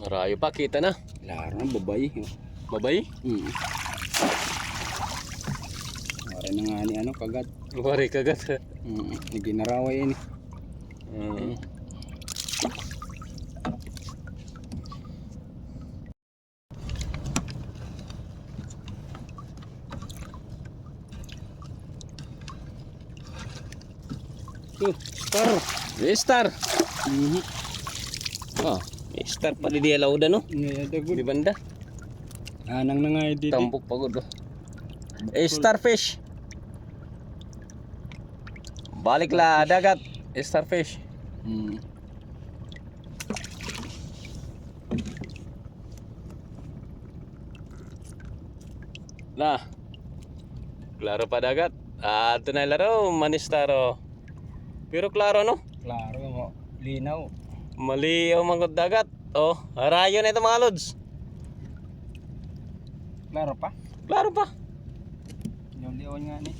Rayo pa, kita na. Laro na babay. Babay? Hmm. Wala na nga ni ano kagat. Wari kagat. Hmm. Naginaraway yan eh. Mm. Par. May star. Mhm. Oh, may star pa di alaw da no. Di banda. Anang na nga eh, dito. Tambok pagod. oh. Eh, starfish. Balik la dagat. Eh, starfish. Hmm. Na. Klaro pa dagat. Ah, ito na laro, manistaro. Pero klaro no? Klaro mo. Linaw. Mali ang mga dagat. Oh, harayo na ito mga lods. Klaro pa. Klaro pa. Yung liwan nga ni.